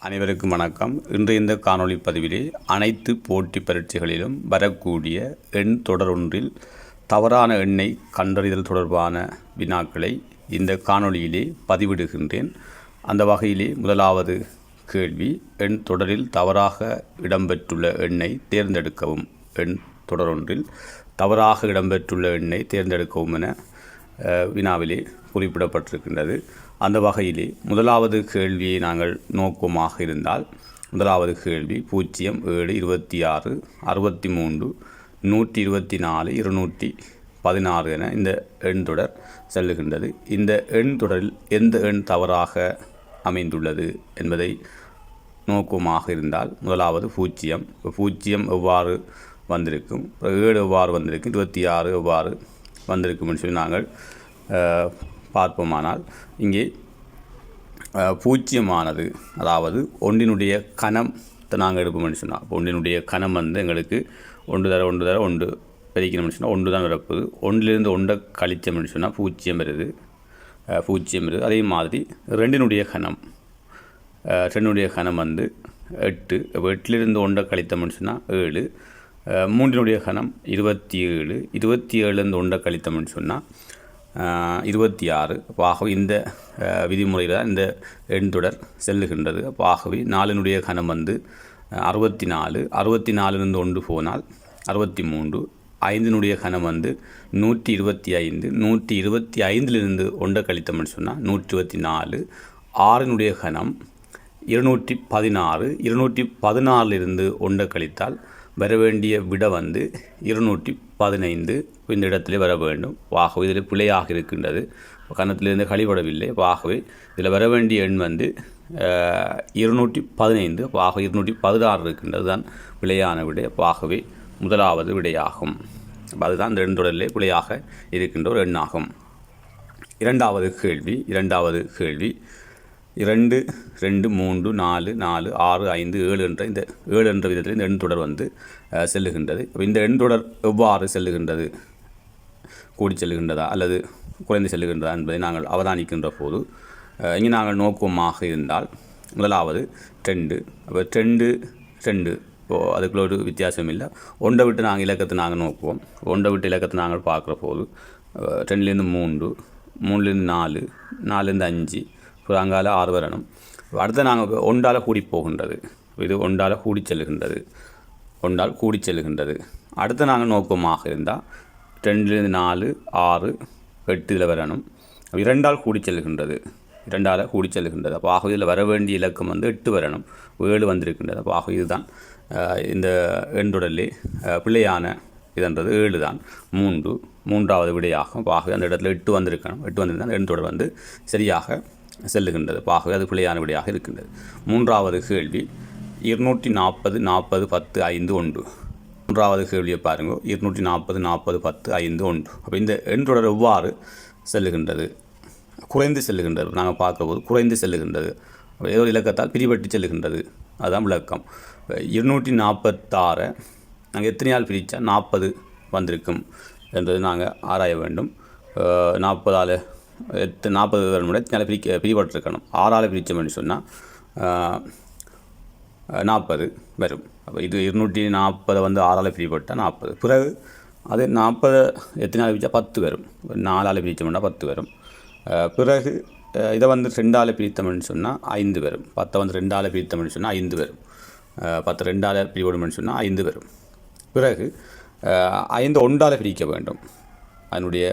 அனைவருக்கும் வணக்கம். இன்று இந்த காணொளி பதிவிலே அனைத்து போட்டி பரீட்சைகளிலும் வரக்கூடிய எண் தொடரொன்றில் தவறான எண்ணை கண்டறிதல் தொடர்பான வினாக்களை இந்த காணொளியிலே பதிவிடுகின்றேன். அந்த வகையிலே முதலாவது கேள்வி எண் தொடரில் தவறாக இடம்பெற்றுள்ள எண்ணை தேர்ந்தெடுக்கவும். எண் தொடரொன்றில் தவறாக இடம்பெற்றுள்ள எண்ணை தேர்ந்தெடுக்கவும் என வினாவிலே குறிப்பிடப்பட்டிருக்கின்றது. அந்த வகையிலே முதலாவது கேள்வியை நாங்கள் நோக்கமாக இருந்தால் முதலாவது கேள்வி பூஜ்ஜியம் ஏழு இருபத்தி ஆறு அறுபத்தி மூன்று நூற்றி இருபத்தி நாலு இருநூற்றி பதினாறு என இந்த எண் தொடர் செல்லுகின்றது. இந்த எண் தொடரில் எந்த எண் தவறாக அமைந்துள்ளது என்பதை நோக்கமாக இருந்தால் முதலாவது பூஜ்ஜியம். இப்போ பூஜ்ஜியம் எவ்வாறு வந்திருக்கும்? ஏழு எவ்வாறு வந்திருக்கும்? இருபத்தி ஆறு எவ்வாறு வந்திருக்கும்னு சொல்லி நாங்கள் பார்ப்போமானால் இங்கே பூஜ்ஜியமானது அதாவது ஒன்றினுடைய கணம் நாங்கள் எடுப்போம்னு சொன்னால் இப்போ ஒன்றினுடைய கணம் வந்து எங்களுக்கு ஒன்று தர ஒன்று தர ஒன்று பெருக்கணும்னு சொன்னால் ஒன்று தான் வரப்போகுது ஒன்றிலிருந்து ஒன்றை கழிச்சோம்னு சொன்னால் பூஜ்ஜியம் வருது பூஜ்ஜியம் வருது அதே மாதிரி ரெண்டினுடைய கணம் ரெண்டினுடைய கணம் வந்து எட்டு இப்போ எட்டிலிருந்து ஒன்றை கழித்தோம்னு சொன்னால் ஏழு. மூன்றினுடைய கணம் இருபத்தி ஏழு. இருபத்தி ஏழுலேருந்து ஒன்றை கழித்தோம்னு சொன்னால் இருபத்தி ஆறு அப்போ ஆகவே இந்த விதிமுறையில் தான் இந்த எண்தொடர் செல்லுகின்றது. அப்போ ஆகவே நாலினுடைய கணம் வந்து அறுபத்தி நாலு அறுபத்தி நாலுலேருந்து ஒன்று போனால் அறுபத்தி மூன்று ஐந்தினுடைய கணம் வந்து நூற்றி இருபத்தி ஐந்து நூற்றி இருபத்தி ஐந்திலிருந்து ஒன்றை கழித்தோம்னு சொன்னால் நூற்றி இருபத்தி நாலு ஆறினுடைய கணம் இருநூற்றி பதினாறு. இருநூற்றி பதினாலிருந்து ஒன்றை கழித்தால் வர வேண்டிய விட வந்து இருநூற்றி பதினைந்து இந்த இடத்திலே வர வேண்டும். ஆகவே இதில் பிழையாக இருக்கின்றது. கன்னத்திலிருந்து கழிபடவில்லை. ஆகவே இதில் வர வேண்டிய எண் வந்து இருநூற்றி பதினைந்து. ஆகவே இருநூற்றி பதினாறு இருக்கின்றது. தான் பிழையான விடை. ஆகவே முதலாவது விடையாகும். அதுதான் இந்த ரெண்டுடலே பிழையாக இருக்கின்ற ஒரு எண்ணாகும். இரண்டாவது கேள்வி இரண்டாவது கேள்வி. இரண்டு ரெண்டு மூன்று நாலு நாலு ஆறு ஐந்து ஏழு என்ற இந்த ஏழு என்ற விதத்தில் இந்த எண் தொடர் வந்து செல்லுகின்றது. இந்த எண் தொடர் எவ்வாறு செல்லுகின்றது? கூடி செல்லுகின்றதா? அல்லது குறைந்து செல்லுகின்றதா என்பதை நாங்கள் அவதானிக்கின்ற போது இங்கே நாங்கள் நோக்கமாக இருந்தால் முதலாவது ட்ரெண்டு அப்போ ட்ரெண்டு ட்ரெண்டு இப்போ அதுக்குள்ள ஒரு வித்தியாசம் இல்லை. ஒன்றை விட்டு நாங்கள் இலக்கத்தை நாங்கள் நோக்குவோம். ஒன்றை விட்டு இலக்கத்தை நாங்கள் பார்க்குற போது அஹ், ரெண்டுலேருந்து மூன்று மூணுலேருந்து நாலு நாலுலேருந்து அஞ்சு புறாங்கால அங்கால ஆறு வரணும் அடுத்து நாங்கள் ஒன்றால் கூடி போகின்றது. இது ஒன்றால் கூடி செல்கின்றது ஒன்றால் கூடி செல்கின்றது அடுத்து நாங்கள் நோக்கமாக இருந்தால் ரெண்டுலேருந்து நாலு ஆறு எட்டு இதில் வரணும் இரண்டால் கூடி செல்கின்றது இரண்டால் கூடி செல்கின்றது அப்போ ஆக இதில் வர வேண்டிய இலக்கம் வந்து எட்டு வரணும். ஏழு வந்திருக்கின்றது. அப்போ ஆக இதுதான் இந்த எண்தொடரிலே பிள்ளையான இதன்றது ஏழு தான் மூன்று மூன்றாவது விடையாகும். ஆகவே அந்த இடத்துல எட்டு வந்திருக்கணும். எட்டு வந்திருந்தால் எண் தொடர் வந்து சரியாக செல்லுகின்றது. ஆகவே அது பிள்ளையான விடையாக இருக்கின்றது. மூன்றாவது கேள்வி இருநூற்றி நாற்பது நாற்பது பத்து ஐந்து ஒன்று. மூன்றாவது கேள்வியை பாருங்கள் இருநூற்றி நாற்பது நாற்பது பத்து ஐந்து ஒன்று. அப்போ இந்த எண்தொடர் எவ்வாறு செல்லுகின்றது? குறைந்து செல்லுகின்றது. நாங்கள் பார்க்கும்போது குறைந்து செல்லுகின்றது. ஏதோ ஒரு இலக்கத்தால் பிரிபட்டு செல்லுகின்றது. அதுதான் விளக்கம். இருநூற்றி நாற்பத்தாறு நாங்கள் எத்தனையால் பிரித்தா நாற்பது வந்திருக்கும்? என்பது நாங்கள் ஆராய வேண்டும். நாற்பதால் எத்து நாற்பது வருடம் எத்தனை பிரிக்க பிரிபட்டிருக்கணும். ஆறால் பிரித்தோம்னு சொன்னால் நாற்பது வரும். அப்போ இது இருநூற்றி நாற்பதை வந்து ஆறால் பிரிபட்டால் நாற்பது. பிறகு அது நாற்பது எத்தனை நாள் பிரித்தா பத்து வரும். ஒரு நாலால் பிரித்தோம்னா பத்து வரும். பிறகு இதை வந்து ரெண்டால் பிரித்தோம்னு சொன்னால் ஐந்து வரும். பத்தை வந்து ரெண்டால் பிரித்தோம்னு சொன்னால் ஐந்து வரும். பத்து ரெண்டால் பிரிவிடும்னு சொன்னால் ஐந்து வரும். பிறகு ஐந்து ஒன்றால் பிரிக்க வேண்டும். அதனுடைய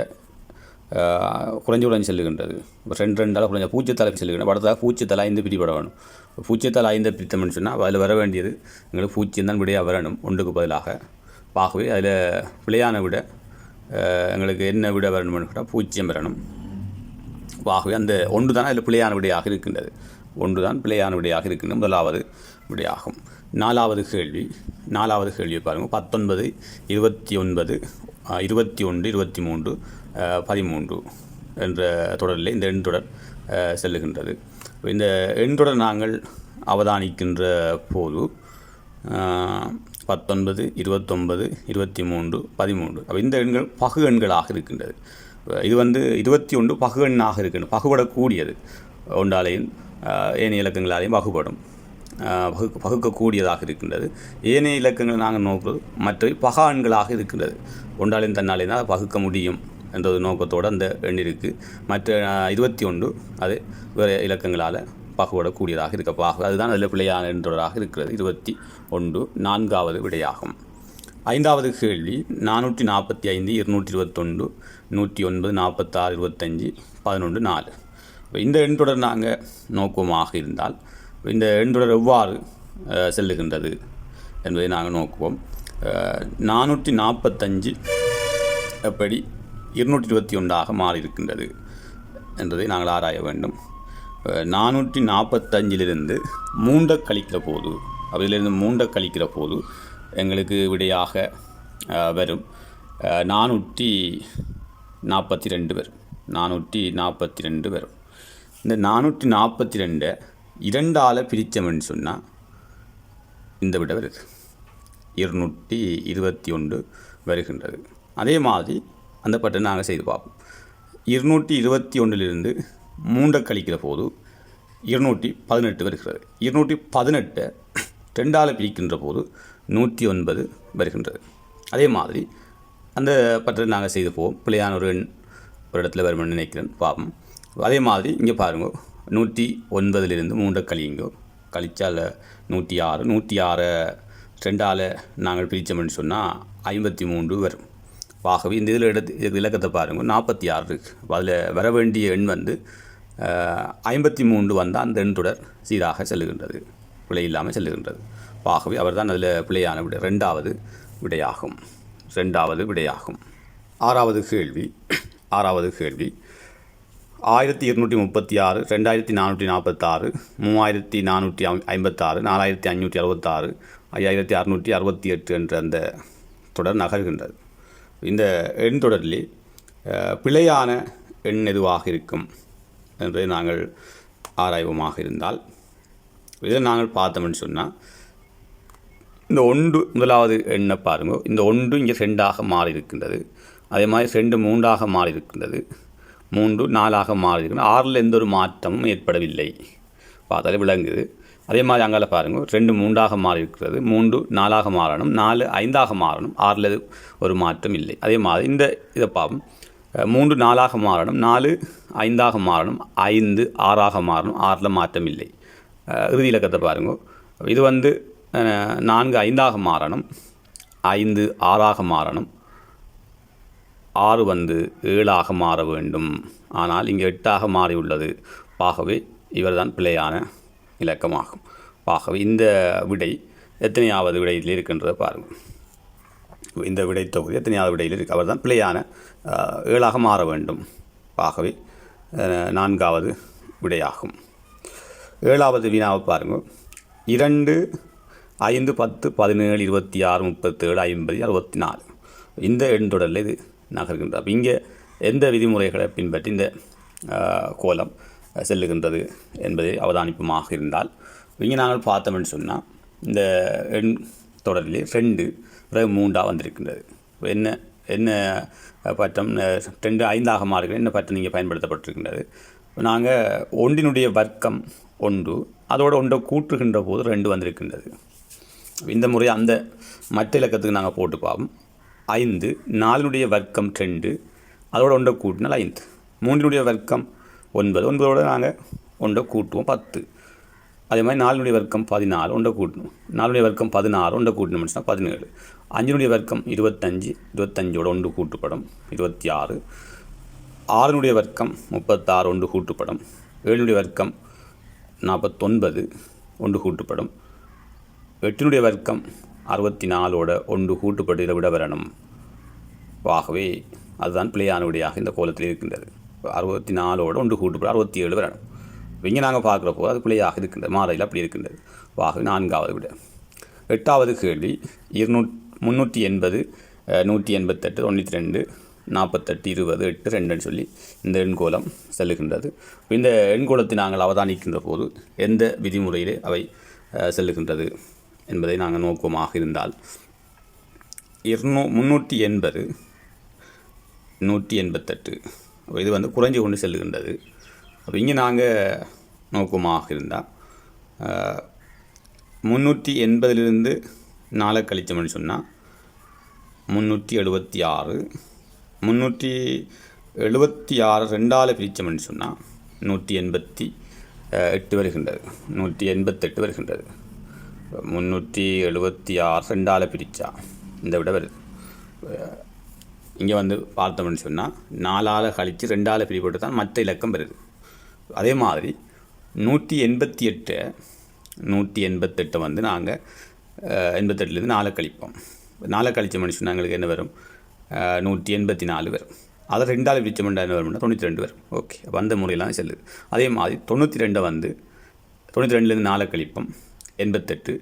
குறைஞ்சு குறைஞ்சு செல்லுகின்றது இப்போ ரெண்டு ரெண்டால் குறைஞ்ச பூச்சித்தலை செல்லுகின்ற அடுத்ததாக பூச்சித்தலை ஐந்து பிரிப்பட வேணும் பூச்சித்தலை ஐந்து பிரித்தம்னு சொன்னால் அதில் வர வேண்டியது எங்களுக்கு பூச்சியம் தான் விடையாக வரணும் ஒன்றுக்கு பதிலாக ஆகவே அதில் பிழையான விட எங்களுக்கு என்ன விட வரணும்னு கேட்டால் பூச்சியம் வரணும் ஆகவே அந்த ஒன்று தான் அதில் பிழையான விடையாக இருக்கின்றது ஒன்று தான் பிழையான விடையாக இருக்கின்ற முதலாவது விடையாகும் நாலாவது கேள்வி நாலாவது கேள்வியை பாருங்கள் பத்தொன்பது இருபத்தி ஒன்பது இருபத்தி ஒன்று இருபத்தி மூன்று பதிமூன்று என்ற தொடரில் இந்த எண் தொடர் செல்லுகின்றது. இந்த எண் தொடர் நாங்கள் அவதானிக்கின்ற போது பத்தொன்பது இருபத்தொன்பது இருபத்தி மூன்று பதிமூன்று. அப்போ இந்த எண்கள் பகு எண்களாக இருக்கின்றது. இது வந்து இருபத்தி ஒன்று பகு எண்ணாக இருக்கின்றது. பகுபடக்கூடியது. ஒன்றாலையும் ஏனைய இலக்கங்களாலையும் பகுபடும். பகு பகுக்கக்கூடியதாக வகுக்கக்கூடியதாக இருக்கின்றது. ஏனைய இலக்கங்களை நாங்கள் நோக்குவது மற்ற பகா எண்களாக இருக்கின்றது. ஒன்றாலையும் தன்னாலே தான் பகுக்க முடியும். என்ற ஒரு நோக்கத்தோடு அந்த எண் இருக்குது மற்ற இருபத்தி ஒன்று அது வேறு இலக்கங்களால் பாகுபடக்கூடியதாக இருக்க பாகு அதுதான் அதில் பிழையான என்றதாக இருக்கிறது. இருபத்தி ஒன்று நான்காவது விடையாகும். ஐந்தாவது கேள்வி நானூற்றி நாற்பத்தி ஐந்து இருநூற்றி இருபத்தொன்று நூற்றி ஒன்பது நாற்பத்தாறு இருபத்தஞ்சி பதினொன்று நாலு. இந்த எண்தொடர் நாங்கள் நோக்குவமாக இருந்தால் இந்த எண்தொடர் எவ்வாறு செல்லுகின்றது என்பதை நாங்கள் நோக்குவோம். நானூற்றி நாற்பத்தஞ்சு எப்படி இருநூற்றி இருபத்தி ஒன்றாக மாறியிருக்கின்றது என்பதை நாங்கள் ஆராய வேண்டும். நானூற்றி நாற்பத்தஞ்சிலிருந்து மூண்டை கழிக்கிற போது அதிலிருந்து மூண்டை கழிக்கிற போது எங்களுக்கு விடையாக வரும். நானூற்றி நாற்பத்தி ரெண்டு வரும். நானூற்றி நாற்பத்தி ரெண்டு வரும். இந்த நானூற்றி நாற்பத்தி ரெண்டை இரண்டால் பிரித்தோம்னு சொன்னால் இந்த விட வருது. இருநூற்றி இருபத்தி ஒன்று வருகின்றது. அதே மாதிரி அந்த பட்டை நாங்கள் செய்து பார்ப்போம். இருநூற்றி இருபத்தி ஒன்றிலிருந்து மூண்டை கழிக்கிற போது இருநூற்றி பதினெட்டு வருகிறது. இருநூற்றி பதினெட்டை ரெண்டால் பிரிக்கின்ற போது நூற்றி ஒன்பது வருகின்றது. அதே மாதிரி அந்த பட்டத்தை நாங்கள் செய்து போவோம் பிள்ளையான ஒரு எண் ஒரு இடத்துல வரும்னு நினைக்கிறேன். பாவம் அதே மாதிரி இங்கே பாருங்க. நூற்றி ஒன்பதுலேருந்து மூண்டை கழியுங்கோ. கழிச்சால் நூற்றி ஆறு. நூற்றி ஆறை ரெண்டால் நாங்கள் பிரித்தோம்னு சொன்னால் ஐம்பத்தி மூன்று வரும். ஆகவே இந்த இதில் எடுத்து இலக்கத்தை பாருங்கள் நாற்பத்தி ஆறு இருக்குது அதில் வர வேண்டிய எண் வந்து ஐம்பத்தி மூன்று வந்தால் அந்த எண் தொடர் சீராக செல்லுகின்றது. பிழை இல்லாமல் செல்லுகின்றது. ஆகவே அவர் தான் அதில் பிழையான விடை. ரெண்டாவது விடையாகும். ரெண்டாவது விடையாகும். ஆறாவது கேள்வி. ஆறாவது கேள்வி. ஆயிரத்தி இருநூற்றி முப்பத்தி ஆறு ரெண்டாயிரத்தி நானூற்றி நாற்பத்தாறு மூவாயிரத்தி நானூற்றி ஐம்பத்தாறு நாலாயிரத்தி ஐநூற்றி அறுபத்தாறு ஐயாயிரத்தி அறுநூற்றி அறுபத்தி எட்டு என்ற அந்த தொடர் நகர்கின்றது. இந்த எண் தொடரில் பிழையான எண் எதுவாக இருக்கும் என்பதை நாங்கள் ஆராய்வோமாக இருந்தால் இதை நாங்கள் பார்த்தோம்னு சொன்னால் இந்த ஒன்று முதலாவது எண்ணை பாருங்கள். இந்த ஒன்று இங்கே ரெண்டாக மாறி இருக்கின்றது அதே மாதிரி ரெண்டு மூன்றாக மாறி இருக்கின்றது மூன்று நாலாக மாறி இருக்கின்றது ஆறில் எந்த ஒரு மாற்றமும் ஏற்படவில்லை. பார்த்தாலே விளங்குது. அதே மாதிரி அங்கால பாருங்கள் ரெண்டு மூன்றாக மாறி இருக்கிறது மூன்று நாலாக மாறணும். நாலு ஐந்தாக மாறணும். ஆறில் ஒரு மாற்றம் இல்லை. அதே மாதிரி இந்த இதை பார்ப்போம். மூன்று நாலாக மாறணும். நாலு ஐந்தாக மாறணும். ஐந்து ஆறாக மாறணும். ஆறில் மாற்றம் இல்லை. இறுதி இலக்கத்தை பாருங்க. இது வந்து நான்கு ஐந்தாக மாறணும். ஐந்து ஆறாக மாறணும். ஆறு வந்து ஏழாக மாற வேண்டும். ஆனால் இங்கே எட்டாக மாறியுள்ளது. ஆகவே இவர்தான் பிழையான இலக்கமாகும். ஆகவே இந்த விடை எத்தனையாவது விடையில் இருக்கின்றதை பாருங்கள். இந்த விடை தொகுதி எத்தனையாவது விடையில் இருக்கு? அவர்தான் பிழையான ஏழாக மாற வேண்டும். ஆகவே நான்காவது விடையாகும். ஏழாவது வினாவை பாருங்கள். இரண்டு ஐந்து பத்து பதினேழு இருபத்தி ஆறு முப்பத்தேழு ஐம்பது அறுபத்தி நாலு இந்த எண்தொடரில் இது நகர்கின்றது. அப்போ இங்கே எந்த விதிமுறைகளை பின்பற்றி இந்த கோலம் செல்லுகின்றது என்பதை அவதானிப்புமாக இருந்தால். இங்கே நாங்கள் பார்த்தோம்னு சொன்னால் இந்த எண் தொடரிலே ரெண்டு பிறகு மூன்றாக வந்திருக்கின்றது. என்ன என்ன பட்டம் ரெண்டு ஐந்தாக மாறுகிறது என்ன பட்டம் இங்கே பயன்படுத்தப்பட்டிருக்கின்றது. நாங்கள் ஒன்றினுடைய வர்க்கம் ஒன்று அதோடு ஒன்றை கூட்டுகின்ற போது ரெண்டு வந்திருக்கின்றது. இந்த முறை அந்த மற்ற இலக்கத்துக்கு நாங்கள் போட்டு பார்ப்போம். ஐந்து நாலினுடைய வர்க்கம் ரெண்டு அதோட ஒன்றை கூட்டினால் ஐந்து. மூன்றினுடைய வர்க்கம் ஒன்பது. ஒன்பதோட நாங்கள் ஒன்றை கூட்டுவோம் பத்து. அதே மாதிரி நாலுனுடைய வர்க்கம் பதினாலு ஒன்றை கூட்டணும். நாலுடைய வர்க்கம் பதினாறு ஒன்றை கூட்டணும்னு பதினேழு. அஞ்சினுடைய வர்க்கம் இருபத்தஞ்சு இருபத்தஞ்சோட ஒன்று கூட்டுப்படும் இருபத்தி ஆறு ஆறுனுடைய வர்க்கம் முப்பத்தாறு ஒன்று கூட்டுப்படும். ஏழுனுடைய வர்க்கம் நாற்பத்தொன்பது ஒன்று கூட்டுப்படும். எட்டினுடைய வர்க்கம் அறுபத்தி நாலோட ஒன்று கூட்டுப்பட்டு இதை விட வரணும். ஆகவே அதுதான் பிள்ளையானுடையாக இந்த கோலத்தில் இருக்கின்றது. அறுபத்தி நாலோட ஒன்று கூட்டுப்படும் அறுபத்தி ஏழு வரணும் இங்கே நாங்கள் பார்க்குறப்போ அது பிள்ளையாக இருக்கின்றது. மாறையில் அப்படி இருக்கின்றது. ஆகவே நான்காவது விட. எட்டாவது கேள்வி. இருநூற் முந்நூற்றி எண்பது நூற்றி எண்பத்தெட்டு தொண்ணூற்றி ரெண்டு நாற்பத்தெட்டு இருபது எட்டு ரெண்டுன்னு சொல்லி இந்த எண்கோலம் செல்லுகின்றது. இந்த எண்கோலத்தை நாங்கள் அவதானிக்கின்ற போது எந்த விதிமுறையிலே அவை செல்லுகின்றது என்பதை நாங்கள் நோக்கமாக இருந்தால். இருநூ முந்நூற்றி எண்பது நூற்றி எண்பத்தெட்டு இது வந்து குறைஞ்சு கொண்டு செல்லுகின்றது. அப்போ இங்கே நாங்கள் நோக்கமாக இருந்தால் முந்நூற்றி எண்பதிலிருந்து நாளை கழித்தோம்னு சொன்னால் முந்நூற்றி எழுபத்தி ஆறு முந்நூற்றி எழுபத்தி ஆறு ரெண்டால் பிரித்தோம்னு சொன்னால் நூற்றி எண்பத்தி எட்டு வருகின்றது. நூற்றி எண்பத்தெட்டு வருகின்றது. முந்நூற்றி எழுபத்தி ஆறு ரெண்டால் பிரித்தா இந்த விட வருது. இங்கே வந்து பார்த்தோம்னு சொன்னால் நாலால் கழித்து ரெண்டால் பிரிப்பட்டு தான் மற்ற இலக்கம் வருது. அதே மாதிரி நூற்றி எண்பத்தி எட்டு நூற்றி எண்பத்தெட்டை வந்து நாங்கள் எண்பத்தெட்டுலேருந்து நாலை கழிப்போம். நாலு கழிச்ச மனுஷன் எங்களுக்கு என்ன வரும்? நூற்றி எண்பத்தி நாலு வரும். அதை ரெண்டால் பிரிச்சமெண்டா என்ன வரும்னா தொண்ணூற்றி ரெண்டு வரும். ஓகே. அப்போ அந்த முறையெல்லாம் செல்லுது. அதே மாதிரி தொண்ணூற்றி ரெண்டை வந்து தொண்ணூற்றி ரெண்டுலேருந்து நாலு கழிப்போம். எண்பத்தெட்டு.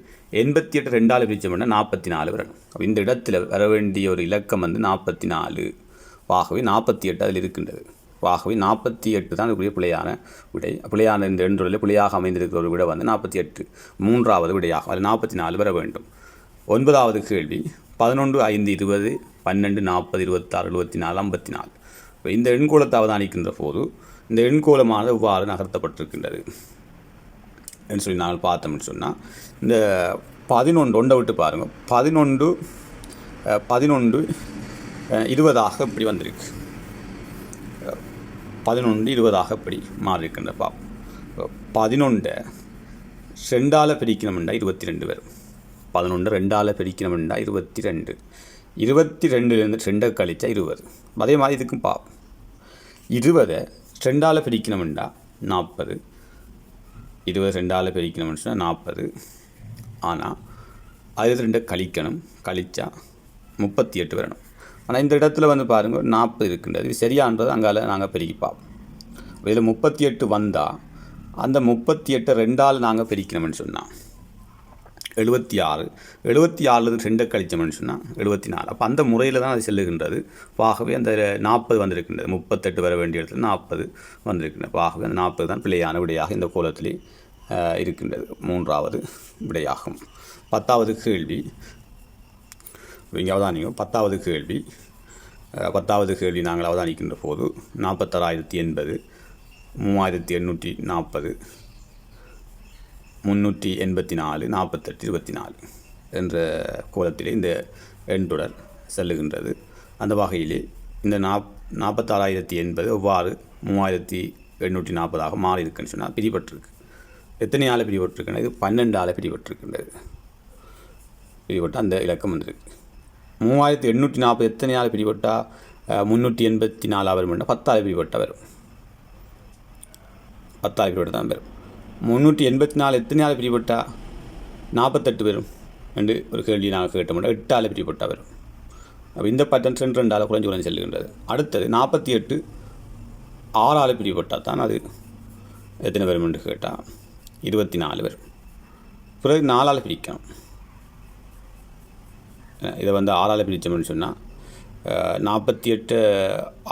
எண்பத்தி எட்டு ரெண்டால் பிரிச்சோம்னா நாற்பத்தி நாலு வரணும். அப்போ இந்த இடத்துல வர வேண்டிய ஒரு இலக்கம் வந்து நாற்பத்தி நாலு ஆகவே நாற்பத்தி எட்டு அதில் இருக்கின்றது. ஆகவே நாற்பத்தி எட்டு தான் அதுக்குரிய பிள்ளையான விடை. பிள்ளையான இந்த எண்ணுடைய பிள்ளையாக அமைந்திருக்கிற ஒரு விடை வந்து நாற்பத்தி எட்டு மூன்றாவது விடையாகும் அதில் நாற்பத்தி நாலு வர வேண்டும். ஒன்பதாவது கேள்வி பதினொன்று ஐந்து இருபது பன்னெண்டு நாற்பது இருபத்தாறு எழுபத்தி நாலு ஐம்பத்தி நாலு இப்போ இந்த எண்கோலத்தை அவதானிக்கின்ற போது இந்த எண்கோலமானது இவ்வாறு நகர்த்தப்பட்டிருக்கின்றது. சொல்லி நாங்கள் பார்த்தோம்னு சொன்னால் இந்த பதினொன்று ஒன்றை விட்டு பாருங்கள். பதினொன்று பதினொன்று இருபதாக இப்படி வந்திருக்கு. பதினொன்று இருபதாக இப்படி மாறி இருக்கின்ற பாப்போம் பதினொன்றை ரெண்டால் பிரிக்கணும்னா இருபத்தி ரெண்டு வரும் பதினொன்று ரெண்டால் பிரிக்கணும்னா இருபத்தி ரெண்டு இருபத்தி ரெண்டுலேருந்து ரெண்டை கழிச்சா இருபது. அதே மாதிரி இதுக்கும் பார்ப்போம் இருபதை ரெண்டால் பிரிக்கணும்னா நாற்பது. இருபது ரெண்டால் பிரிக்கணும்னு சொன்னால் நாற்பது. ஆனால் அது ரெண்டை கழிக்கணும் கழித்தா முப்பத்தி எட்டு வரணும். ஆனால் இந்த இடத்துல வந்து பாருங்கள் நாற்பது இருக்கின்றது. இது சரியான்றது அங்கால நாங்கள் பெருக்கி பார்ப்போம். இதில் முப்பத்தி எட்டு வந்தால் அந்த முப்பத்தி எட்டை ரெண்டால் நாங்கள் பிரிக்கணும்னு சொன்னால் எழுபத்தி ஆறு. எழுபத்தி ஆறுலேருந்து ரெண்டை கழிச்சோம்னு சொன்னால் எழுபத்தி நாலு. அப்போ அந்த முறையில் தான் அது செல்லுகின்றது. ஆகவே அந்த நாற்பது வந்திருக்கின்றது. முப்பத்தெட்டு வர வேண்டிய இடத்துல நாற்பது வந்திருக்கின்றது. ஆகவே அந்த நாற்பது தான் பிள்ளையான விடையாக இந்த கோலத்திலே இருக்கின்றது. மூன்றாவது விடையாகும். பத்தாவது கேள்வி. இங்கே அவதானிங்க பத்தாவது கேள்வி. பத்தாவது கேள்வி நாங்கள் அவதானிக்கின்ற போது நாற்பத்தாறாயிரத்தி எண்பது மூவாயிரத்தி எண்ணூற்றி நாற்பது. முந்நூற்றி எண்பத்தி நாலு நாற்பத்தெட்டு இருபத்தி நாலு என்ற கோலத்திலே இந்த எண்தொடர் செல்லுகின்றது. அந்த வகையிலே இந்த நாப் நாற்பத்தாறாயிரத்தி எண்பது ஒவ்வாறு மூவாயிரத்தி எண்ணூற்றி நாற்பதாக மாறி இருக்குன்னு சொன்னால் பிரிபட்டிருக்கு எத்தனை ஆளை பிரிபட்டிருக்கின்றது பன்னெண்டு ஆளை பிரிபட்டிருக்கின்றது பிரிபட்டு அந்த இலக்கம் வந்திருக்கு. மூவாயிரத்தி எண்ணூற்றி நாற்பது எத்தனை ஆள் பிரிபட்டால் முந்நூற்றி எண்பத்தி நாலாக வரும்னா பத்தாயிரம் பிரிபட்டால் வரும். பத்தாயிரம் பிரிபட்டு தான் வரும். முந்நூற்றி எண்பத்தி நாலு எத்தனை ஆள் பிரிபட்டா நாற்பத்தெட்டு வரும் என்று ஒரு கேள்வி நாங்கள் கேட்ட எட்டு ஆள் பிரிபட்டா வரும் அப்போ இந்த பட்டன் ரெண்டு ரெண்டு ஆள் குறைஞ்சு குறைஞ்சு செல்லுகின்றது. அடுத்தது நாற்பத்தி எட்டு ஆறு ஆள் பிரிபட்டால் தான் அது. எத்தனை வரும் என்று கேட்டால் இருபத்தி நாலு வரும் பிறகு நாலால் பிரிக்கணும். இதை வந்து ஆறால் பிரித்தோம்னு சொன்னால் நாற்பத்தி எட்டு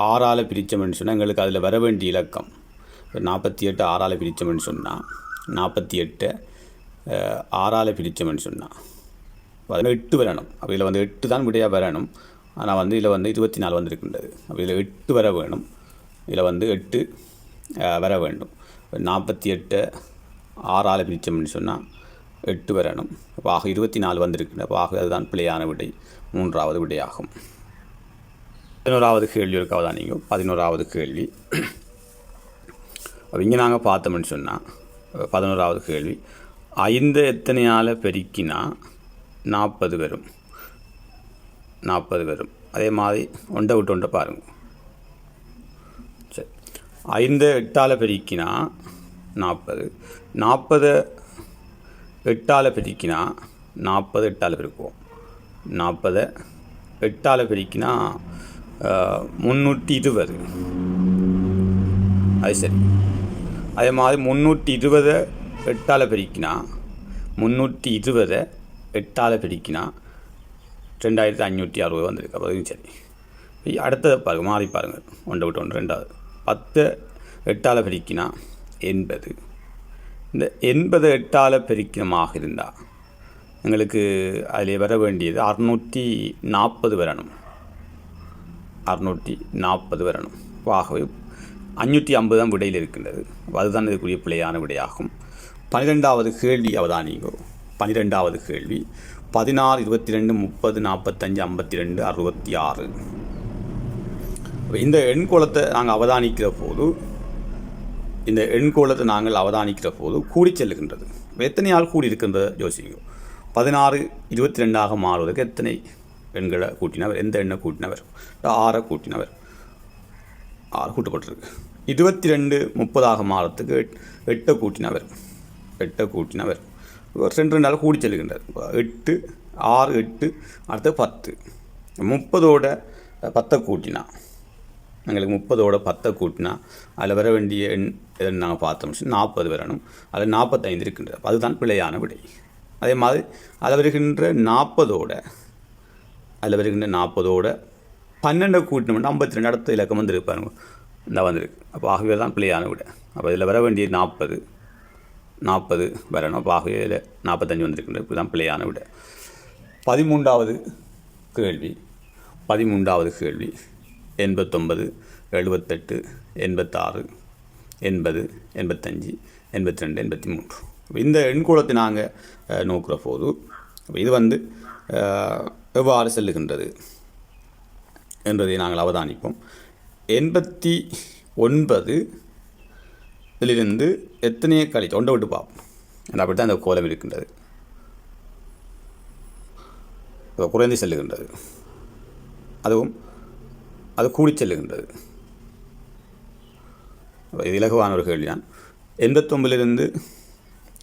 ஆறால் பிரித்தோம்னு சொன்னால் எங்களுக்கு அதில் வர வேண்டிய இலக்கம் நாற்பத்தி எட்டு ஆறால் பிரித்தோம்னு சொன்னால் நாற்பத்தி எட்டு ஆறால் பிரித்தோம்னு சொன்னால் அதில் எட்டு வரணும். அப்போ இதில் வந்து எட்டு தான் விடையாக வரணும். ஆனால் வந்து இதில் வந்து இருபத்தி நாலு வந்திருக்கின்றது. அப்போ இதில் எட்டு வர வேணும். இதில் வந்து எட்டு வர வேண்டும். நாற்பத்தி எட்டு ஆறால் பிரித்தோம்னு சொன்னால் எட்டு வரணும். அப்போ ஆக இருபத்தி நாலு வந்திருக்கின்ற அப்போ ஆக அதுதான் பிழையான விடை. மூன்றாவது விடையாகும். பதினோராவது கேள்வி இருக்காவதா நீங்கள் பதினோராவது கேள்வி. அப்போ இங்கே நாங்கள் பார்த்தோம்னு சொன்னால் பதினோராவது கேள்வி. ஐந்து எத்தனையால் பெருக்கினா நாற்பது வரும். நாற்பது வரும். அதே மாதிரி ஒன்றை விட்டு ஒன்றை பாருங்கள் சரி. ஐந்து எட்டால் பெருக்கினா நாற்பது. நாற்பது எட்டால் பெருக்கினா நாற்பது எட்டால் பெருக்குவோம். நாற்பதை எட்டால் பெருக்கினா முந்நூற்றி இருபது. அது சரி. அதே மாதிரி முந்நூற்றி இருபதை எட்டால் பெருக்கினா முந்நூற்றி இருபதை எட்டால் பெருக்கினா ரெண்டாயிரத்தி அஞ்சூற்றி அறுபது வந்திருக்கு. அப்போதையும் சரி. இப்ப அடுத்ததை பாருங்க மாறி பாருங்கள் ஒன்றை விட்டு ஒன்று ரெண்டாவது. பத்து எட்டால் பெருக்கினா எண்பது. இந்த எண்பது எட்டால் பெருக்கினமாக இருந்தால் எங்களுக்கு அதில் வர வேண்டியது அறுநூற்றி நாற்பது வரணும். அறுநூற்றி நாற்பது வரணும். ஆகவே அஞ்சூற்றி ஐம்பது தான் விடையில் இருக்கின்றது. அதுதான் இதுக்குரிய பிழையான விடையாகும். பன்னிரெண்டாவது கேள்வி அவதானிங்கோ. பன்னிரெண்டாவது கேள்வி. பதினாறு இருபத்தி ரெண்டு முப்பது நாற்பத்தஞ்சு ஐம்பத்தி ரெண்டு அறுபத்தி ஆறு இந்த எண்கோளத்தை நாங்கள் அவதானிக்கிற போது இந்த எண்கோளத்தை நாங்கள் அவதானிக்கிற போது கூடி செல்லுகின்றது. எத்தனை ஆள் கூடி இருக்கின்றது? யோசிங்க. பதினாறு இருபத்தி ரெண்டாக மாறுவதற்கு எத்தனை எண்களை கூட்டினவர்? எந்த எண்ணை கூட்டினவர்? ஆறை கூட்டினவர். கூட்டப்பட்டிருக்கு. இருபத்தி ரெண்டு முப்பதாக மாதத்துக்கு எட்டை கூட்டினவர். எட்டை கூட்டினவர். ரெண்டு ரெண்டு நாள் கூடி செல்கின்றார். எட்டு ஆறு எட்டு அடுத்து பத்து. முப்பதோட பத்தை கூட்டினா எங்களுக்கு முப்பதோட பத்தை கூட்டினா அதில் வர வேண்டிய எண் எதுன்னு நாங்கள் பார்த்தோம் நாற்பது வரணும் அதில் நாற்பத்தைந்து இருக்கின்றது. அதுதான் பிழையான விடை. அதே மாதிரி அதில் வருகின்ற நாற்பதோட அதில் வருகின்ற நாற்பதோட பன்னெண்டை கூட்டினோம்னா ஐம்பத்தி ரெண்டு அடுத்த இலக்கம் வந்துருப்பாருங்க இந்த வந்திருக்கு. அப்போ ஆகவே தான் பிள்ளையான விட. அப்போ இதில் வர வேண்டிய நாற்பது நாற்பது வரணும். அப்போ ஆகவே நாற்பத்தஞ்சு வந்திருக்கின்றது இப்போ தான் பிள்ளையான விட. பதிமூன்றாவது கேள்வி. பதிமூன்றாவது கேள்வி. எண்பத்தொன்பது எழுபத்தெட்டு எண்பத்தாறு எண்பது எண்பத்தஞ்சு எண்பத்தி ரெண்டு எண்பத்தி மூன்று இந்த எண்கூலத்தை நாங்கள் நோக்குற போது இது வந்து எவ்வாறு செல்லுகின்றது? என்பதை நாங்கள் அவதானிப்போம். எண்பத்தி ஒன்பது இதிலிருந்து எத்தனையே கழித்து ஒன்றை விட்டு பார்ப்போம் ஏன்னா அப்படி தான் அந்த கோலம் இருக்கின்றது. குறைந்து செல்லுகின்றது. அதுவும் அது கூடி செல்லுகின்றது. இது இலகுவான ஒரு கேள்விதான் எண்பத்தொம்பதுலேருந்து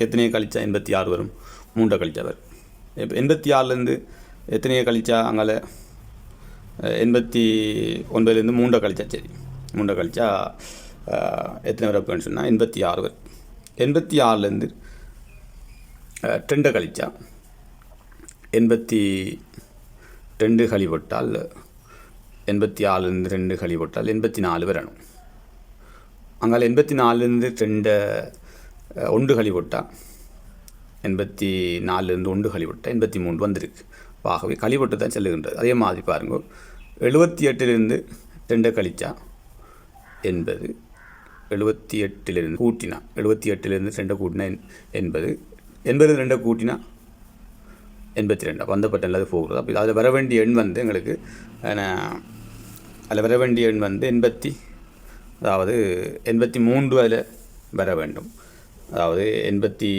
எத்தனையை கழிச்சா எண்பத்தி ஆறு வரும். மூன்றை கழிச்சா வரும். இப்போ எண்பத்தி ஆறுலேருந்து எத்தனையை கழிச்சா அங்கே எண்பத்தி ஒன்பதுலேருந்து மூண்டை கழிச்சா சரி. மூண்டை கழிச்சா எத்தனை எத்தனை அப்படின்னு சொன்னால் எண்பத்தி ஆறு பேர் எண்பத்தி ஆறுலேருந்து ரெண்டை கழிச்சா எண்பத்தி ரெண்டு கழிவட்டால் எண்பத்தி ஆறுலேருந்து ரெண்டு கழிவட்டால் எண்பத்தி நாலு வரணும். அங்கால எண்பத்தி நாலுலேருந்து ரெண்டு ஒன்று கழிவட்டா எண்பத்தி நாலுலேருந்து ஒன்று கழிவட்டா எண்பத்தி மூன்று வந்திருக்கு. ஆகவே கழிவட்டு தான் செல்லுகின்றது. அதே மாதிரி பாருங்கள் எழுபத்தி எட்டிலிருந்து ரெண்டை கழிச்சா எண்பது எழுபத்தி எட்டிலிருந்து கூட்டினா எழுபத்தி எட்டிலிருந்து ரெண்டை கூட்டினா எண்- எண்பது எண்பது ரெண்டை கூட்டினா எண்பத்தி ரெண்டு அப்போ அந்த பட்டன் அது போகிறது அப்போ அதில் வர வேண்டிய எண் வந்து எங்களுக்கு அதில் வர வேண்டிய எண் வந்து எண்பத்தி அதாவது எண்பத்தி மூன்று அதில் வர வேண்டும். அதாவது எண்பத்தி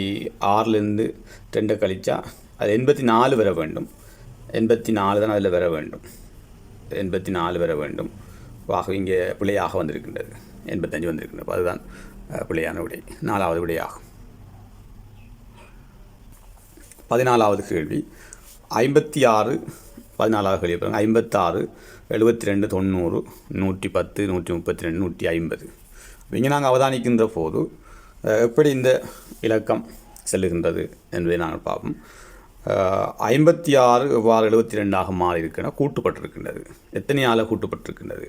ஆறிலேருந்து ரெண்டை கழிச்சா அது எண்பத்தி நாலு வர வேண்டும். எண்பத்தி நாலு தான் அதில் வர வேண்டும். எண்பத்தி நாலு வர வேண்டும். ஆக இங்கே பிழையாக வந்திருக்கின்றது. எண்பத்தஞ்சு வந்திருக்கின்றது. அதுதான் அஹ், பிழையான விடை. நாலாவது விடையாகும். பதினாலாவது கேள்வி. ஐம்பத்தி ஆறு பதினாலாவது கேள்வி பாருங்க. ஐம்பத்தாறு எழுபத்தி ரெண்டு தொண்ணூறு நூற்றி பத்து நூற்றி முப்பத்தி ரெண்டு நூற்றி ஐம்பது இங்கே நாங்கள் அவதானிக்கின்ற போது எப்படி இந்த இலக்கம் செல்லுகின்றது என்பதை நாங்கள் பார்ப்போம். ஐம்பத்தி ஆறு எவ்வாறு எழுபத்தி ரெண்டாக மாறி இருக்குன்னா கூட்டுப்பட்டிருக்கின்றது. எத்தனை ஆள கூட்டுப்பட்டிருக்கின்றது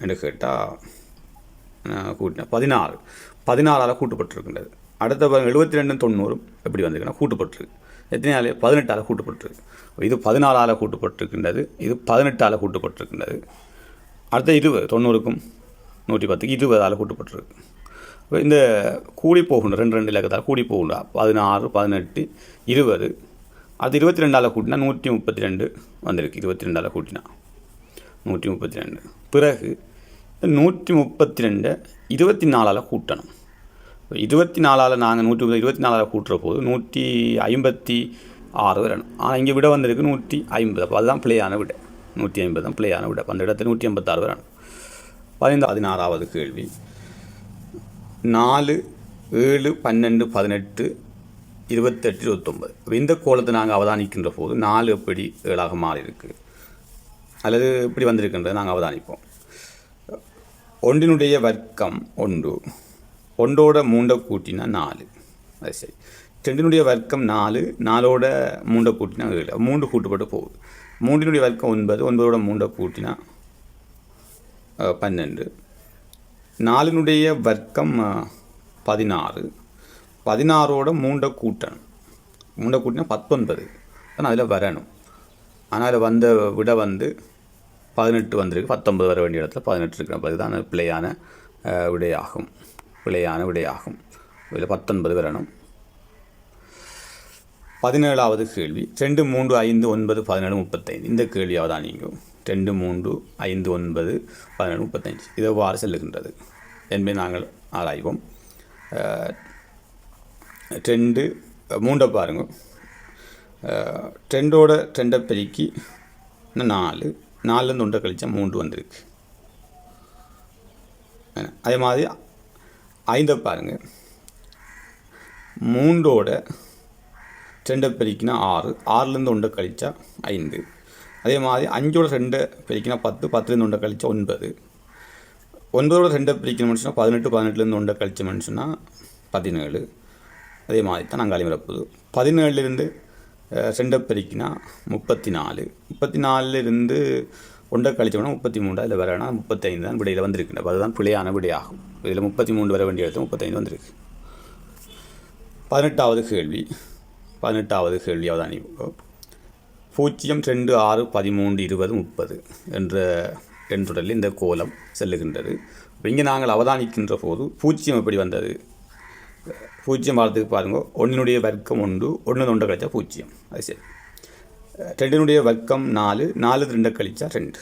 என்று கேட்டால் கூட்டின பதினாறு. பதினாறால் கூட்டுப்பட்டிருக்கின்றது. அடுத்த பாருங்க எழுபத்தி ரெண்டு தொண்ணூறும் எப்படி வந்திருக்குன்னா கூட்டுப்பட்டிருக்கு. எத்தனை ஆள் பதினெட்டால் கூட்டுப்பட்டிருக்கு. இது பதினாறால் கூட்டுப்பட்டிருக்கின்றது. இது பதினெட்டால் கூட்டுப்பட்டிருக்கின்றது. அடுத்த இருபது தொண்ணூறுக்கும் நூற்றி பத்துக்கு இருபதால் கூட்டுப்பட்டிருக்கு. இந்த கூடி போகின்ற ரெண்டு ரெண்டு இலக்கத்தால் கூடி போகணும் பதினாறு பதினெட்டு இருபது அது இருபத்தி ரெண்டால் கூட்டினா நூற்றி முப்பத்தி ரெண்டு வந்திருக்கு. இருபத்தி ரெண்டால் கூட்டினா நூற்றி முப்பத்தி ரெண்டு பிறகு நூற்றி முப்பத்தி ரெண்டை இருபத்தி நாலால் கூட்டணும். இருபத்தி நாலால் நாங்கள் நூற்றி முப்பது இருபத்தி நாலால் கூட்டுற போது நூற்றி ஐம்பத்தி ஆறு வரணும். ஆனால் இங்கே விட வந்திருக்கு நூற்றி ஐம்பது அப்போ அதுதான் பிள்ளையான விட. நூற்றி ஐம்பது தான் பிள்ளையான விட. அந்த இடத்துல நூற்றி ஐம்பத்தாறு வரணும். பதினைந்து பதினாறாவது கேள்வி. நாலு ஏழு பன்னெண்டு பதினெட்டு இருபத்தெட்டு இருபத்தொம்பது இப்போ இந்த கோலத்தை நாங்கள் அவதானிக்கின்ற போது நாலு எப்படி ஏழாக மாறிருக்கு அல்லது இப்படி வந்திருக்கின்றதை நாங்கள் அவதானிப்போம். ஒன்றினுடைய வர்க்கம் ஒன்று ஒன்றோட மூண்டை கூட்டினா நாலு. அது சரி. ரெண்டினுடைய வர்க்கம் நாலு நாலோட மூண்டை கூட்டினா ஏழு. மூன்று கூட்டுப்பட்டு போகுது. மூன்றினுடைய வர்க்கம் ஒன்பது ஒன்பதோட மூண்டை கூட்டினா பன்னெண்டு. நாலினுடைய வர்க்கம் பதினாறு. பதினாறோட மூண்டை கூட்டணும் மூண்டை கூட்டினா பத்தொன்பது. ஆனால் அதில் வரணும். ஆனால் அதில் வந்த விட வந்து பதினெட்டு வந்திருக்கு. பத்தொன்பது வர வேண்டிய இடத்துல பதினெட்டு இருக்கிற அப்ப தான் பிழையான விடையாகும். பிழையான விடையாகும். இதில் பத்தொன்பது வரணும். பதினேழாவது கேள்வி. ரெண்டு மூன்று ஐந்து ஒன்பது பதினேழு முப்பத்தைந்து. இந்த கேள்வியாக தான் நீங்கள் ரெண்டு மூன்று ஐந்து ஒன்பது பதினேழு முப்பத்தஞ்சு இது எவ்வாறு செல்லுகின்றது என்பதை நாங்கள் ஆராய்வோம். ட்ரெண்டு மூண்டை பாருங்க ட்ரெண்டோட ட்ரெண்டை பெருக்கி நாலு நாலுலேருந்து ஒன்றை கழிச்சா மூன்று வந்திருக்கு அதே மாதிரி ஐந்தை பாருங்கள் மூன்றோட ரெண்டை பெருக்கினா ஆறு ஆறுலேருந்து ஒன்றை கழிச்சா ஐந்து அதே மாதிரி அஞ்சோட ரெண்டை பெருக்கினா பத்து பத்துலேருந்து ஒன்றை கழிச்சா ஒன்பது ஒன்பதோட ரெண்டை பிரிக்கணும்னு சொன்னால் பதினெட்டு பதினெட்டுலேருந்து ஒன்றை கழிச்சோம்னு சொன்னால் பதினேழு அதே மாதிரி தான் நாங்கள் அழிமரப்புது பதினேழுலேருந்து ரெண்டை பெருக்கினா முப்பத்தி நாலு முப்பத்தி நாலுலேருந்து ஒன்றை கழிச்சோம்னா முப்பத்தி மூணு அதில் வரனா முப்பத்தைந்து தான் விடையில் வந்திருக்கு அதுதான் பிழையான விடையாகும். இதில் முப்பத்தி மூணு வர வேண்டிய இடத்துல முப்பத்தைந்து வந்திருக்கு. பதினெட்டாவது கேள்வி. பதினெட்டாவது கேள்வி அவதானி. பூஜ்ஜியம் ரெண்டு ஆறு பதிமூன்று இருபது முப்பது என்ற என்றுடலில் இந்த கோலம் செல்லுகின்றது. இப்போ இங்கே நாங்கள் அவதானிக்கின்ற போது பூஜ்ஜியம் எப்படி வந்தது? பூஜ்ஜியம் வாரத்துக்கு பாருங்கள் ஒன்றினுடைய வர்க்கம் ஒன்று ஒன்று ஒன்றை கழிச்சா பூஜ்ஜியம். அது சரி. ரெண்டினுடைய வர்க்கம் நாலு நாலு ரெண்டை கழிச்சா ரெண்டு.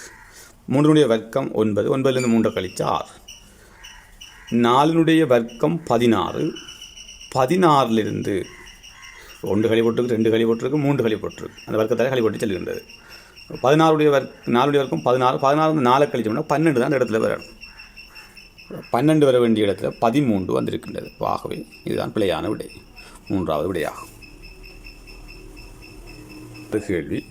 மூன்றினுடைய வர்க்கம் ஒன்பது ஒன்பதுலேருந்து மூன்றை கழிச்சா ஆறு. நாலினுடைய வர்க்கம் பதினாறு. பதினாறிலிருந்து ஒன்று களி போட்டிருக்கு ரெண்டு களி போட்டிருக்கு மூன்று களி போட்டிருக்கு. அந்த வர்க்கத்தால் களி போட்டு செல்கின்றது பதினாறுடைய வர்க் நாலுடைய வர்க்கம் பதினாறு. பதினாறு நாலு கழிச்சோம்னா பன்னெண்டு தான் அந்த இடத்துல வரணும். பன்னெண்டு வர வேண்டிய இடத்துல பதிமூன்று வந்திருக்கின்றது. ஆகவே இதுதான் பிழையான விடை. மூன்றாவது விடையாகும். கேள்வி.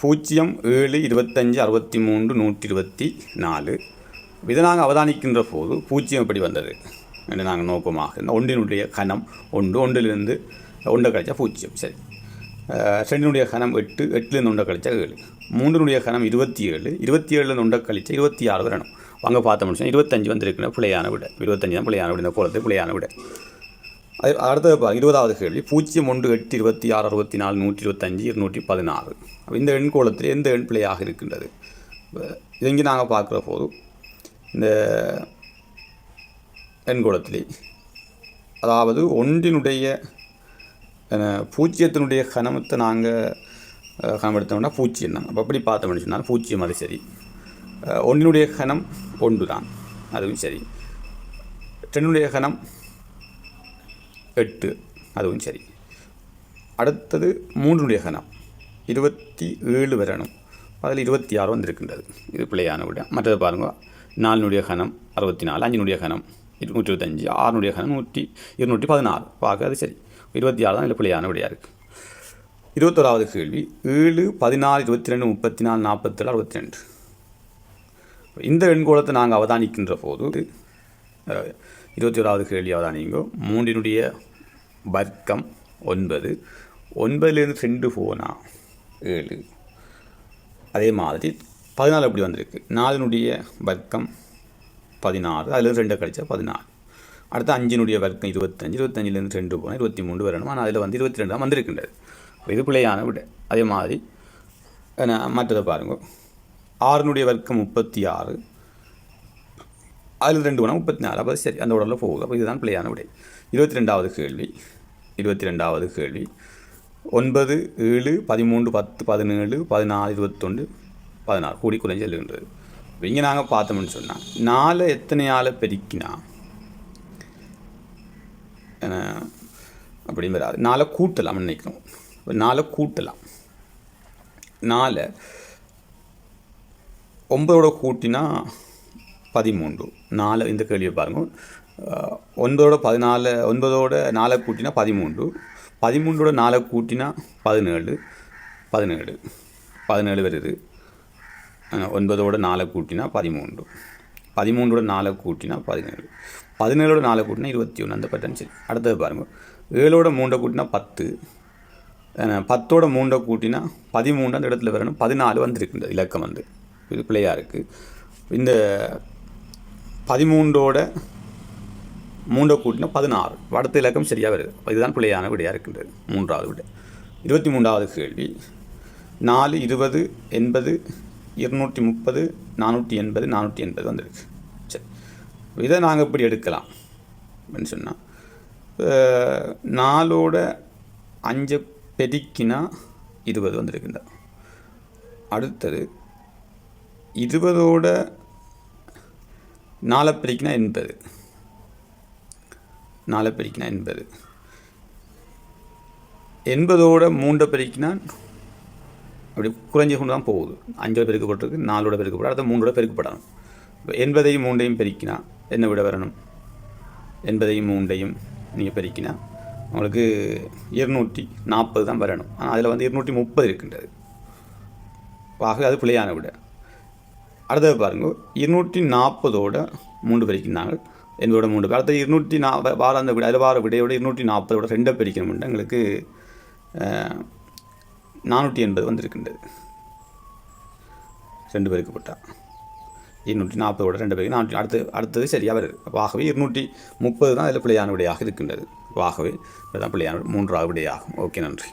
பூஜ்ஜியம் ஏழு இருபத்தஞ்சு அறுபத்தி மூன்று நூற்றி இருபத்தி நாலு இதை நாங்கள் அவதானிக்கின்ற போது பூஜ்ஜியம் எப்படி வந்தது? என்று நாங்கள் நோக்கமாக இந்த ஒன்றினுடைய கணம் ஒன்று ஒன்றிலிருந்து ஒன்றை கழிச்சா பூஜ்ஜியம். சரி. ரெண்டினுடைய கணம் எட்டு எட்டுலேருந்து ஒன்றை கழிச்சா ஏழு. மூன்றினுடைய கணம் இருபத்தி ஏழு இருபத்தி ஏழுலேருந்து ஒன்றை கழிச்சா இருபத்தி ஆறு வரணும் அங்கே பார்த்த சொன்னால் இருபத்தஞ்சு வந்திருக்கிற பிள்ளையான விட. இருபத்தஞ்சு தான் பிள்ளையான விட. இந்த கோலத்தை பிள்ளையான விட. அது அடுத்தது பாருங்க இருபதாவது கேள்வி. பூஜ்ஜியம் ஒன்று எட்டு இருபத்தி ஆறு அறுபத்தி நாலு நூற்றி இருபத்தஞ்சு இருநூற்றி பதினாறு இந்த எண் கோலத்தில் எந்த எண் பிள்ளையாக இருக்கின்றது? இது இங்கே நாங்கள் பார்க்குற போது இந்த எண்கோளத்திலே அதாவது ஒன்றினுடைய பூஜ்ஜியத்தினுடைய கணமத்தை நாங்கள் கணம் எடுத்தோம்னா பூஜ்ஜியம் தான். அப்போ அப்படி பார்த்தோம்னு சொன்னால் பூஜ்ஜியம் அது சரி. ஒன்றினுடைய கணம் ஒன்று தான் அதுவும் சரி. ரெண்டுடைய கணம் எட்டு அதுவும் சரி. அடுத்தது மூன்றுடைய கணம். இருபத்தி ஏழு வரணும். அதில் இருபத்தி ஆறு வந்திருக்கின்றது. இது பிள்ளையான விட. மற்றது பாருங்கள் நாலுனுடைய கணம் அறுபத்தி நாலு அஞ்சினுடைய கணம் நூற்றி இருபத்தஞ்சி ஆறுனுடைய கணம் நூற்றி இருநூற்றி பதினாறு. பார்க்க அது சரி. இருபத்தி ஆறு தான் இதில் பிள்ளையான விடையாக இருக்குது இருபத்தோராவது கேள்வி. ஏழு பதினாறு இருபத்தி ரெண்டு முப்பத்தி நாலு நாற்பத்தேழு அறுபத்தி ரெண்டு. இந்த வெண்கோலத்தை நாங்கள் அவதானிக்கின்ற போது இருபத்தி ஓராவது கேள்வி அவதானிங்கோ மூன்றினுடைய வர்க்கம் ஒன்பது. ஒன்பதுலேருந்து ரெண்டு போனா ஏழு. அதே மாதிரி பதினாலு எப்படி வந்திருக்கு. நாலினுடைய வர்க்கம் பதினாறு அதில் ரெண்டை கழிச்சா பதினாறு அடுத்து அஞ்சினுடைய வர்க்கம் இருபத்தஞ்சு இருபத்தஞ்சிலேருந்து ரெண்டு போனால் இருபத்தி மூணு வரணும்? ஆனால் அதில் வந்து இருபத்தி ரெண்டு தான் வந்திருக்கின்றது. இது பிள்ளையான விட. அதே மாதிரி மற்றதை பாருங்கள் ஆறுனுடைய வர்க்கம் முப்பத்தி ஆறு அதில் ரெண்டு வேணால் முப்பத்தி நாலு அப்போ சரி அந்த உடலில் போகுது. அப்போ இதுதான் பிள்ளையான விடை. இருபத்தி ரெண்டாவது கேள்வி. இருபத்தி ரெண்டாவது கேள்வி. ஒன்பது ஏழு பதிமூன்று பத்து பதினேழு பதினாலு இருபத்தொன்று பதினாறு. கூடி குறைஞ்சு எழுகின்றது இப்போ இங்கே நாங்கள் பார்த்தோம்னு சொன்னால் நாலு எத்தனையால் பெருக்கினா? அப்படின்னு வராது. நாளை கூட்டலாம்னு நினைக்கிறோம் இப்போ நாலை கூட்டலாம். நாளை ஒன்பதோட கூட்டினா பதிமூன்று. நாலு இந்த கேள்வியை பாருங்க. ஒன்பதோட பதினாலு ஒன்பதோட நாலை கூட்டினா பதிமூன்று. பதிமூன்றோட நாலை கூட்டினா பதினேழு. பதினேழு. பதினேழு வருது. ஒன்பதோட நாலை கூட்டினா பதிமூன்று. பதிமூன்றோட நாலை கூட்டினா பதினேழு. பதினேழோட நாலை கூட்டினா இருபத்தி ஒன்று அந்த பட்டன் சரி. அடுத்தது பாருங்கள் ஏழோட மூண்டை கூட்டினா பத்து. பத்தோட மூண்டை கூட்டினா பதிமூன்று. அந்த இடத்துல வரணும் பதினாலு வந்திருக்குன்ற இலக்கம் வந்து. இது பிள்ளையாக இருக்குது இந்த பதிமூன்றோட மூன்றை கூட்டினா பதினாறு. வடத்து இலக்கம் சரியாக வருது. இதுதான் பிள்ளையான விடையாக இருக்கின்றது. மூன்றாவது விடை. இருபத்தி மூன்றாவது கேள்வி. நாலு இருபது எண்பது இருநூற்றி முப்பது நானூற்றி எண்பது நானூற்றி எண்பது வந்திருக்கு. சரி. இதை நாங்கள் இப்படி எடுக்கலாம். அப்படின்னு சொன்னால் நாலோட அஞ்சு பெருக்கினா இருபது வந்திருக்குண்டா அடுத்தது இருபதோட நாலை பெருக்கினா எண்பது. நாலை பெருக்கினா எண்பது. எண்பதோட மூண்டை பெருக்கினா அப்படி குறைஞ்ச கொண்டு தான் போகுது. அஞ்சோட பெருக்கப்பட்டிருக்கு நாலோட பெருக்கப்படும் அடுத்த மூன்றோட பெருக்கப்படணும். இப்போ எண்பதையும் மூண்டையும் பெருக்கினா என்ன விட வரணும்? எண்பதையும் மூண்டையும் நீங்கள் பெருக்கினா உங்களுக்கு இருநூற்றி நாற்பது தான் வரணும். ஆனால் அதில் வந்து இருநூற்றி முப்பது இருக்கின்றது. ஆகவே அது பிழையான விட. அடுத்தது பாருங்க இருநூற்றி நாற்பதோட மூன்று பெருக்கினாங்க என்பதோட மூன்று பேர். அடுத்த இருநூற்றி நா வார அந்த விட அதில் வார விடையோட இருநூற்றி நாற்பதோட ரெண்டை பெருக்கணும்னா எங்களுக்கு நானூற்றி எண்பது வந்திருக்கின்றது. ரெண்டு பேருக்கு போட்டால் இருநூற்றி நாற்பதோட ரெண்டு பேருக்கு நானூற்றி அடுத்து அடுத்தது சரியாக வருது. அப்போ ஆகவே இருநூற்றி முப்பது தான் அதில் பிள்ளையான விடையாக இருக்கின்றது. அப்போ ஆகவே இதுதான் பிள்ளையான மூன்றாவது விடையாகும். ஓகே நன்றி.